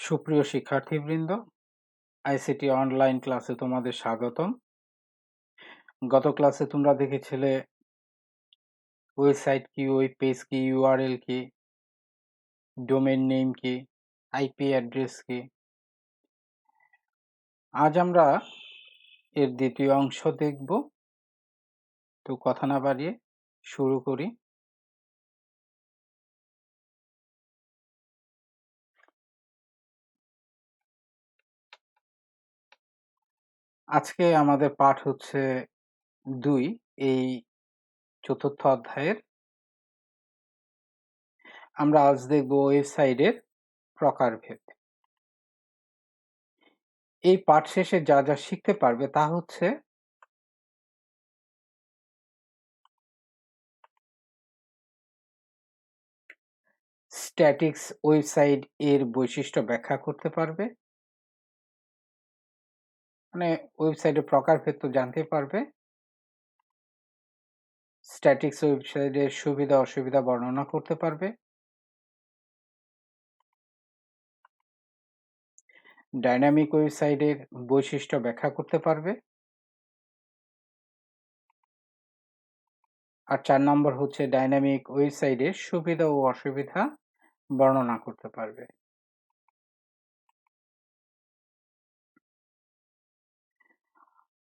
সুপ্রিয় শিক্ষার্থীবৃন্দ, ICT online ক্লাসে তোমাদের স্বাগতম। গত ক্লাসে তোমরা দেখেছিলে ওয়েবসাইট কি, ওয়েব পেজ কি, ইউআরএল কি, ডোমেন নেম কি, আইপি অ্যাড্রেস কি। আজ আমরা এর দ্বিতীয় অংশ দেখব। তো কথা না বাড়িয়ে শুরু করি। আজকে আমাদের পাঠ হচ্ছে দুই, এই চতুর্থ অধ্যায়ের। আমরা আজ দেখব ওয়েবসাইটের প্রকারভেদ। এই পাঠ শেষে যা যা শিখতে পারবে তা হচ্ছে স্ট্যাটিক্স ওয়েবসাইট এর বৈশিষ্ট্য ব্যাখ্যা করতে পারবে। মানে ওয়েবসাইটের প্রকারভেদ তো জানতে পারবে। স্ট্যাটিক্স ওয়েবসাইটের সুবিধা, অসুবিধা বর্ণনা করতে পারবে। ডাইনামিক ওয়েবসাইটের বৈশিষ্ট্য ব্যাখ্যা করতে পারবে। আর চার নম্বর হচ্ছে ডাইনামিক ওয়েবসাইটের সুবিধা ও অসুবিধা বর্ণনা করতে পারবে।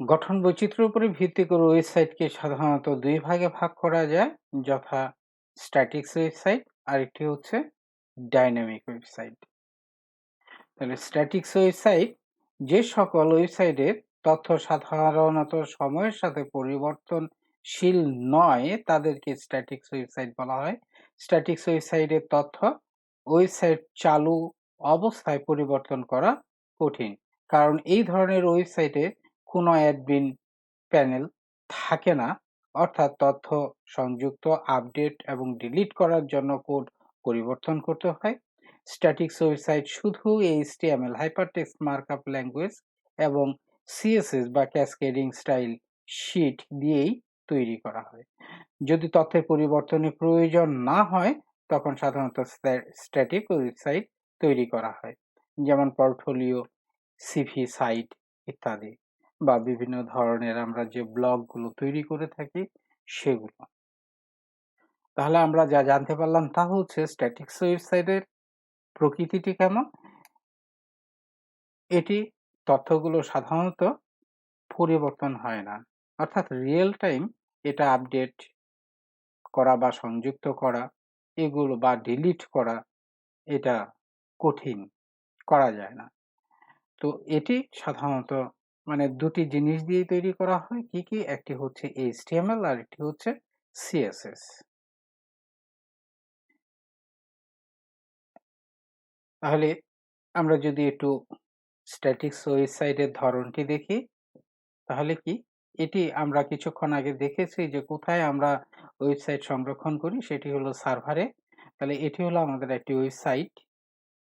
গঠন বৈচিত্র্যের উপরে ভিত্তি করে ওয়েবসাইটকে সাধারণত দুই ভাগে ভাগ করা যায়, যথা স্ট্যাটিক্স ওয়েবসাইট আর একটি হচ্ছে ডাইনামিক ওয়েবসাইট। তাহলে স্ট্যাটিক্স ওয়েবসাইট যে সকল ওয়েবসাইটের তথ্য সাধারণত সময়ের সাথে পরিবর্তনশীল নয়, তাদেরকে স্ট্যাটিক্স ওয়েবসাইট বলা হয়। স্ট্যাটিক্স ওয়েবসাইটের তথ্য ওয়েবসাইট চালু অবস্থায় পরিবর্তন করা কঠিন, কারণ এই ধরনের ওয়েবসাইটে কোনো অ্যাডমিন প্যানেল থাকে না। অর্থাৎ তথ্য সংযুক্ত, আপডেট এবং ডিলিট করার জন্য কোড পরিবর্তন করতে হয়। স্ট্যাটিক্স ওয়েবসাইট শুধু এইচটিএমএল, হাইপারটেক্সট, মার্কআপ ল্যাঙ্গুয়েজ এবং সিএসএস বা ক্যাসকেডিং স্টাইল শিট দিয়েই তৈরি করা হয়। যদি তথ্যের পরিবর্তনের প্রয়োজন না হয়, তখন সাধারণত স্ট্যাটিক ওয়েবসাইট তৈরি করা হয়। যেমন পোর্টফোলিও, সিভি সাইট ইত্যাদি। বা বিভিন্ন ধরনের আমরা যে ব্লগগুলো তৈরি করে থাকি সেগুলো। তাহলে আমরা যা জানতে পারলাম তা হচ্ছে স্ট্যাটিক্স ওয়েবসাইটের প্রকৃতিটি কেমন? এটি তথ্যগুলো সাধারণত পরিবর্তন হয় না। অর্থাৎ রিয়েল টাইম এটা আপডেট করা বা সংযুক্ত করা, এগুলো বা ডিলিট করা এটা কঠিন, করা যায় না। তো এটি সাধারণত মানে দুটি জিনিস দিয়ে তৈরি করা হয়। কি কি? একটি হচ্ছে এইচটিএমএল আর একটি হচ্ছে সিএসএস তাহলে আমরা যদি একটু স্ট্যাটিক্স ওয়েবসাইটের ধরনটি দেখি, তাহলে কি? এটি আমরা কিছুক্ষণ আগে দেখেছি যে কোথায় আমরা ওয়েবসাইট সংরক্ষণ করি, সেটি হলো সার্ভারে তাহলে এটি হলো আমাদের একটি ওয়েবসাইট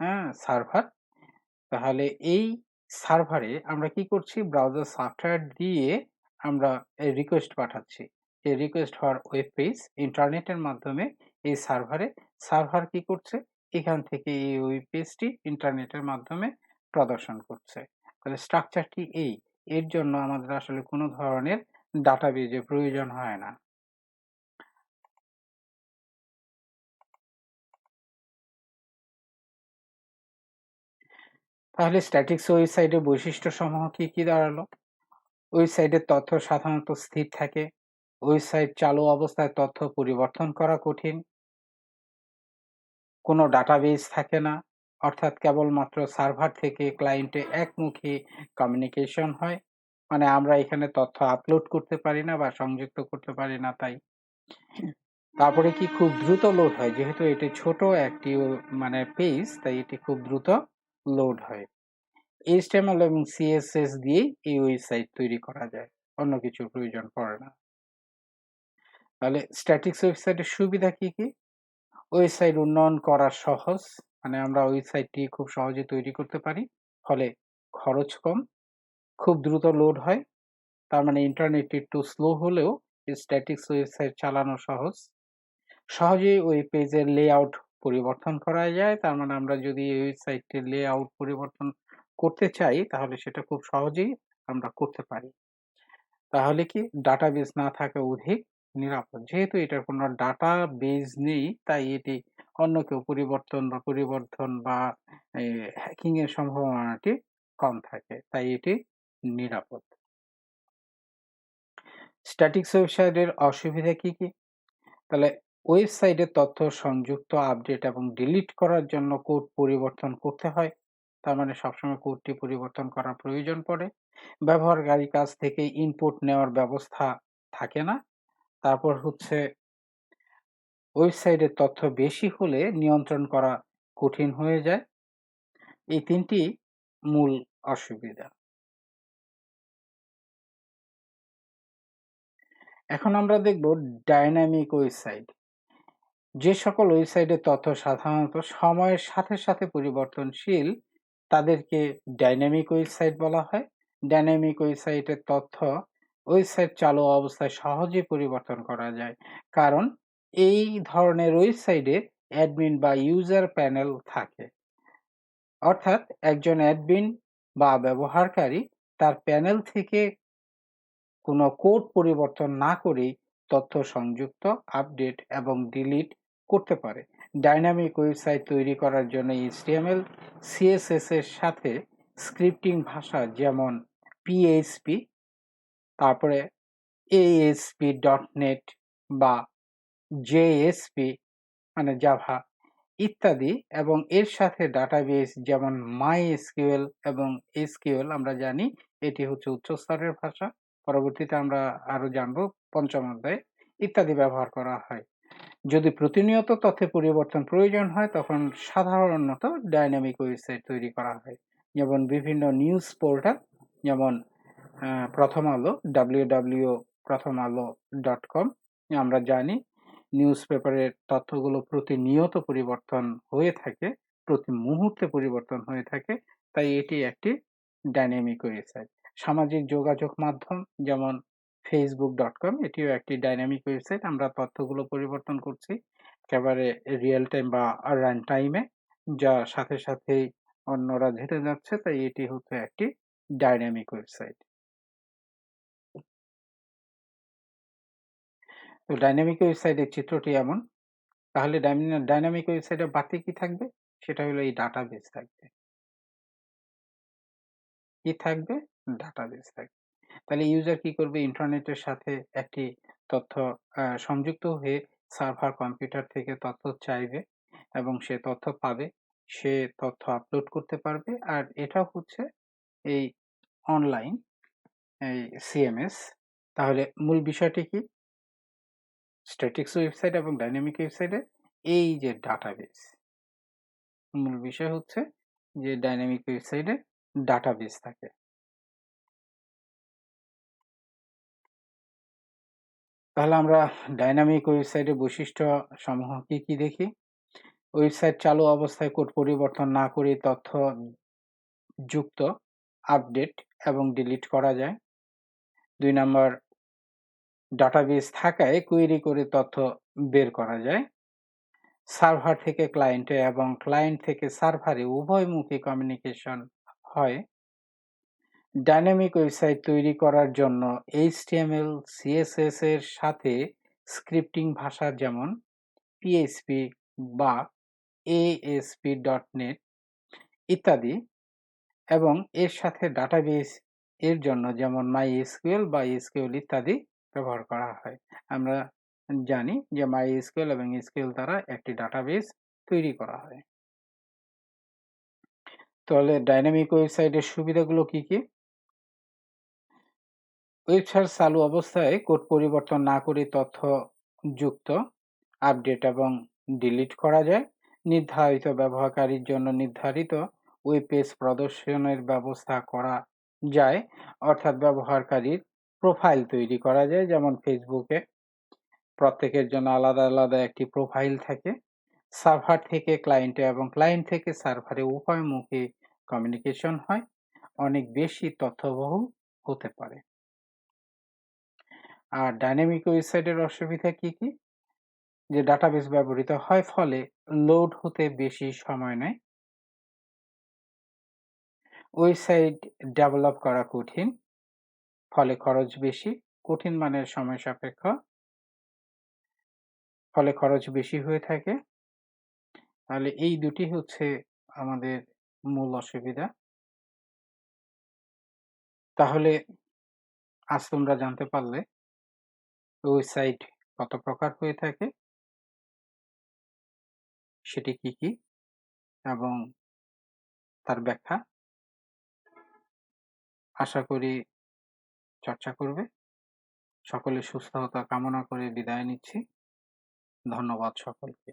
হ্যাঁ সার্ভার তাহলে এই সার্ভারে আমরা কি করছি? ব্রাউজার সফটওয়্যার দিয়ে আমরা রিকোয়েস্ট পাঠাচ্ছি। যে রিকোয়েস্ট হওয়ার ওয়েব পেজ ইন্টারনেটের মাধ্যমে এই সার্ভারে। সার্ভার কি করছে? এখান থেকে এই ওয়েব পেজটি ইন্টারনেটের মাধ্যমে প্রদর্শন করছে। তাহলে স্ট্রাকচারটি এই। এর জন্য আমাদের আসলে কোনো ধরনের ডাটাবেজের প্রয়োজন হয় না। তাহলে স্ট্যাটিক্স ওয়েবসাইটের বৈশিষ্ট্য সমূহ কি কি দাঁড়াল? ওয়েবসাইটের তথ্য সাধারণত স্থির থাকে। ওয়েবসাইট চালু অবস্থায় তথ্য পরিবর্তন করা কঠিন। কোনো ডাটাবেস থাকে না। অর্থাৎ কেবলমাত্র সার্ভার থেকে ক্লায়েন্টে একমুখী কমিউনিকেশন হয়। মানে আমরা এখানে তথ্য আপলোড করতে পারি না বা সংযুক্ত করতে পারি না তাই। তারপরে কি খুব দ্রুত লোড হয়? যেহেতু এটি ছোট একটি মানে পেজ তাই এটি খুব দ্রুত লোড হয়। এইচটিএমএল এবং সিএসএস দিয়ে এই ওয়েবসাইট তৈরি করা যায়। অন্য কিছুর প্রয়োজন পড়ে না। তাহলে স্ট্যাটিক্স ওয়েবসাইটের সুবিধা কি কি? ওয়েবসাইট উন্নয়ন করা সহজ মানে আমরা ওয়েবসাইটটি খুব সহজে তৈরি করতে পারি। ফলে খরচ কম, খুব দ্রুত লোড হয়। তার মানে ইন্টারনেট একটু স্লো হলেও স্ট্যাটিক্স ওয়েবসাইট চালানো সহজ। সহজেই ওই পেজের লেআউট পরিবর্তন করা যায়। তার মানে আমরা যদি এই ওয়েবসাইটের লেআউট পরিবর্তন করতে চাই তাহলে সেটা খুব সহজেই আমরা করতে পারি। তাহলে কি ডাটাবেজ না থাকা অধিক নিরাপদ। যেহেতু এটার কোনো ডাটাবেজ নেই তাই এটি অন্য কেউ পরিবর্তন বা পরিবর্তন বা এ হ্যাকিং এর সম্ভাবনাটি কম থাকে। তাই এটি নিরাপদ। স্ট্যাটিক্স ওয়েবসাইটের অসুবিধা কি, কি? তাহলে ওয়েবসাইটে তথ্য সংযুক্ত, আপডেট এবং ডিলিট করার জন্য কোড পরিবর্তন করতে হয়। তার মানে সবসময় কোডটি পরিবর্তন করার প্রয়োজন পড়ে। ব্যবহারকারীর কাছ থেকে ইনপুট নেওয়ার ব্যবস্থা থাকে না। তারপর হচ্ছে ওয়েবসাইটের তথ্য বেশি হলে নিয়ন্ত্রণ করা কঠিন হয়ে যায়। এই তিনটি মূল অসুবিধা। এখন আমরা দেখব ডাইনামিক ওয়েবসাইট। যে সকল ওয়েবসাইটের তথ্য সাধারণত সময়ের সাথে সাথে পরিবর্তনশীল তাদেরকে ডাইনামিক ওয়েবসাইট বলা হয়। ডাইনামিক ওয়েবসাইটের তথ্য ওয়েবসাইট চালু অবস্থায় সহজেই পরিবর্তন করা যায়। কারণ এই ধরনের ওয়েবসাইটে অ্যাডমিন বা ইউজার প্যানেল থাকে। অর্থাৎ একজন অ্যাডমিন বা ব্যবহারকারী তার প্যানেল থেকে কোনো কোড পরিবর্তন না করেই তথ্য সংযুক্ত, আপডেট এবং ডিলিট করতে পারে। ডাইনামিক ওয়েবসাইট তৈরি করার জন্য এইচটিএমএল, সিএসএস এর সাথে স্ক্রিপ্টিং ভাষা যেমন পিএইচপি, তারপরে এএসপি ডট নেট বা জেএসপি মানে জাভা ইত্যাদি এবং এর সাথে ডাটাবেস যেমন মাই এসকিউএল এবং এসকিউএল আমরা জানি এটি হচ্ছে উচ্চস্তরের ভাষা পরবর্তীতে আমরা আরও জানব পঞ্চম অধ্যায়ে ইত্যাদি ব্যবহার করা হয় যদি প্রতিনিয়ত তথ্যে পরিবর্তন প্রয়োজন হয়, তখন সাধারণত ডাইনামিক ওয়েবসাইট তৈরি করা হয়। যেমন বিভিন্ন নিউজ পোর্টাল, যেমন প্রথম আলো ডাব্লিউ ডাব্লিউ প্রথম আলো ডট কম। আমরা জানি নিউজ পেপারের তথ্যগুলো প্রতিনিয়ত পরিবর্তন হয়ে থাকে, প্রতি মুহূর্তে পরিবর্তন হয়ে থাকে, তাই এটি একটি ডাইনামিক ওয়েবসাইট। সামাজিক যোগাযোগ মাধ্যম, যেমন ফেসবুক ডট কম এটিও একটি ডাইনামিক ওয়েবসাইট আমরা তথ্যগুলো পরিবর্তন করছি একেবারে রিয়েল টাইম বা রান টাইমে যা সাথে সাথেই অন্যরা ঘেটে যাচ্ছে। তাই এটি হচ্ছে একটি ডাইনামিক ওয়েবসাইট তো ডাইনামিক ওয়েবসাইটের চিত্রটি এমন। তাহলে ডাইনামিক ওয়েবসাইটে বাড়তি কি থাকবে? সেটা হলো এই ডাটা ডাটাবেস থাকবে। কি থাকবে? ডাটাবেস থাকবে। তাহলে ইউজার কি করবে? ইন্টারনেটের সাথে একটি তথ্য সংযুক্ত হয়ে সার্ভার কম্পিউটার থেকে তথ্য চাইবে এবং সে তথ্য পাবে। সে তথ্য আপলোড করতে পারবে আর এটা হচ্ছে এই অনলাইন এই সিএমএস তাহলে মূল বিষয়টি কি? স্ট্যাটিক্স ওয়েবসাইট এবং ডাইনামিক ওয়েবসাইটে এই যে ডাটাবেস মূল বিষয় হচ্ছে যে ডাইনামিক ওয়েবসাইটে ডাটাবেস থাকে। তাহলে আমরা ডাইনামিক ওয়েবসাইটের বৈশিষ্ট্য সমূহ কী কি দেখি? ওয়েবসাইট চালু অবস্থায় কোড পরিবর্তন না করে তথ্য যুক্ত, আপডেট এবং ডিলিট করা যায়। দুই নম্বর, ডাটাবেস থাকায় কুয়েরি করে তথ্য বের করা যায়। সার্ভার থেকে ক্লায়েন্টে এবং ক্লায়েন্ট থেকে সার্ভারে উভয়মুখী কমিউনিকেশন হয়। ডাইনামিক ওয়েবসাইট তৈরি করার জন্য এইচটিএমএল, সিএসএস এর সাথে স্ক্রিপ্টিং ভাষা যেমন পিএইচপি বা এএসপি ডট নেট ইত্যাদি এবং এর সাথে ডাটাবেস এর জন্য যেমন মাই এসকিউএল বা এসকিউএল ইত্যাদি ব্যবহার করা হয়। আমরা জানি যে মাই এসকিউএল এবং এসকিউএল দ্বারা একটি ডাটাবেস তৈরি করা হয়। তাহলে ডাইনামিক ওয়েবসাইটের সুবিধাগুলো কি কি? ওয়েবসাইট চালু অবস্থায় কোড পরিবর্তন না করে তথ্য যুক্ত, আপডেট এবং ডিলিট করা যায়। নির্ধারিত ব্যবহারকারীর জন্য নির্ধারিত ওয়েব পেজ প্রদর্শনের ব্যবস্থা করা যায়। অর্থাৎ ব্যবহারকারীর প্রোফাইল তৈরি করা যায়, যেমন ফেসবুকে। প্রত্যেকের জন্য আলাদা আলাদা একটি প্রোফাইল থাকে। সার্ভার থেকে ক্লায়েন্টে এবং ক্লায়েন্ট থেকে সার্ভারে উভয়মুখী কমিউনিকেশন হয়। অনেক বেশি তথ্যবহুল হতে পারে। আর ডাইনামিক ওয়েবসাইটের অসুবিধা কি কি? যে ডাটাবেস ব্যবহৃত হয় ফলে লোড হতে বেশি সময় নেয়। ওয়েবসাইট ডেভেলপ করা কঠিন, ফলে খরচ বেশি, কঠিন মানের সময় সাপেক্ষ, ফলে খরচ বেশি হয়ে থাকে। তাহলে এই দুটি হচ্ছে আমাদের মূল অসুবিধা। তাহলে আজ তোমরা জানতে পারলে ওয়েবসাইট কত প্রকার হয়ে থাকে? সেটি কি কি? এবং তার ব্যাখ্যা? আশা করি চর্চা করবে। সকলে সুস্থতা কামনা করে বিদায় নিচ্ছি। ধন্যবাদ সকলকে।